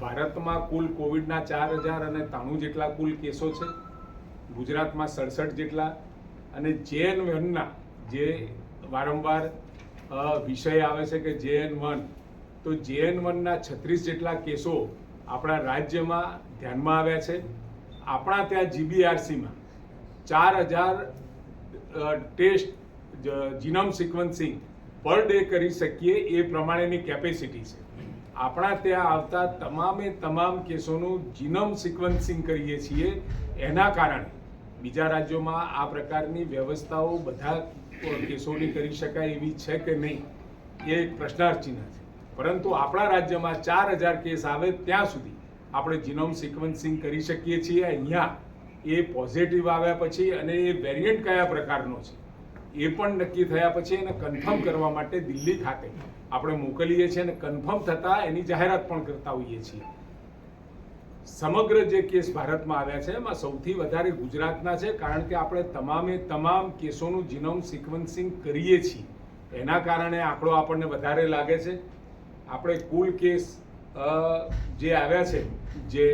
ભારતમાં કુલ કોવિડના ચાર હજાર અને ત્રાણું જેટલા કુલ કેસો છે, ગુજરાતમાં સડસઠ જેટલા અને જે એન વનના જે વારંવાર વિષય આવે છે કે જે એન વન, તો જે એન વનના છત્રીસ જેટલા કેસો આપણા રાજ્યમાં ધ્યાનમાં આવ્યા છે. આપણા ત્યાં જીબીઆરસીમાં ચાર હજાર test genome sequencing per day કરી શકીએ એ પ્રમાણેની કેપેસિટી છે. આપણા ત્યાં આવતા તમામે તમામ કેસોનું જીનોમ સિક્વન્સિંગ કરીએ છીએ એના કારણે. બીજા રાજ્યોમાં આ પ્રકારની વ્યવસ્થાઓ બધા કેસોની કરી શકાય એવી છે કે નહીં, એ એક પ્રશ્નાર્થ ચિહ્ન છે. પરંતુ આપણા રાજ્યમાં ચાર હજાર કેસ આવે ત્યાં સુધી આપણે જીનોમ સિક્વન્સિંગ કરી શકીએ છીએ. અહીંયા એ પોઝિટિવ આવ્યા પછી અને એ વેરિયન્ટ કયા પ્રકારનો છે એ પણ નક્કી થયા પછી એને કન્ફર્મ કરવા માટે દિલ્હી ખાતે આપણે મોકલીએ છીએ અને કન્ફર્મ થતાં એની જાહેરાત પણ કરતા હોઈએ છીએ. સમગ્ર જે કેસ ભારતમાં આવ્યા છે, એમાં સૌથી વધારે ગુજરાતના છે, કારણ કે આપણે તમામે તમામ કેસોનું જીનોમ સિક્વન્સિંગ કરીએ છીએ. એના કારણે આંકડો આપણને વધારે લાગે છે. આપણે કુલ કેસ જે આવ્યા છે, જે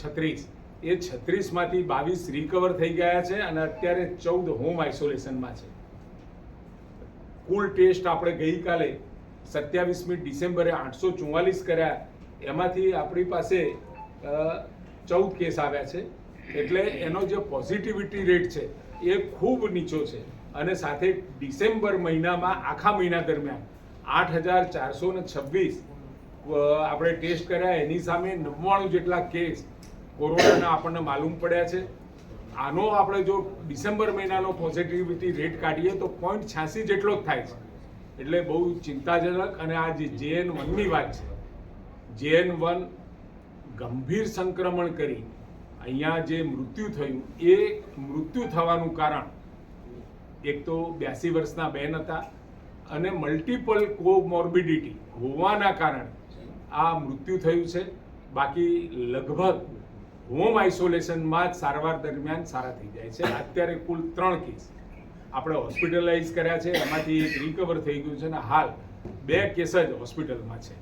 છત્રીસ, એ છત્રીસમાંથી બાવીસ રિકવર થઈ ગયા છે અને અત્યારે ચૌદ હોમ આઇસોલેશનમાં છે. કુલ ટેસ્ટ આપણે ગઈકાલે સત્યાવીસમી ડિસેમ્બરે આઠસો ચુમ્માલીસ કર્યા. એમાંથી આપણી પાસે ચૌદ કેસ આવ્યા છે. એટલે એનો જે પોઝિટિવિટી રેટ છે એ ખૂબ નીચો છે. અને સાથે ડિસેમ્બર મહિનામાં, આખા મહિના દરમિયાન આઠ હજાર ચારસો ને છવ્વીસ આપણે ટેસ્ટ કર્યા. એની સામે નવ્વાણું જેટલા કેસ કોરોનાના આપણને માલુમ પડ્યા છે. આનો આપણે જો ડિસેમ્બર મહિનાનો પોઝિટિવિટી રેટ કાઢીએ તો પોઈન્ટ છ્યાસી જેટલો જ થાય છે. એટલે બહુ ચિંતાજનક અને આ જે જેએન વનની વાત છે જેએન વન ગંભીર સંક્રમણ કરી અહીંયા જે મૃત્યુ થયું, એ મૃત્યુ થવાનું કારણ એક તો બ્યાસી વર્ષના બેન હતા અને મલ્ટિપલ કોમોર્બિડિટી હોવાના કારણે આ મૃત્યુ થયું છે. બાકી લગભગ હોમ આઇસોલેશનમાં સારવાર દરમિયાન સારા થઈ જાય છે. અત્યારે કુલ ત્રણ કેસ. આપણે હોસ્પિટલાઇઝ કર્યા છે, એમાંથી એક રિકવર થઈ ગયું છે અને હાલ બે કેસ જ હોસ્પિટલમાં છે.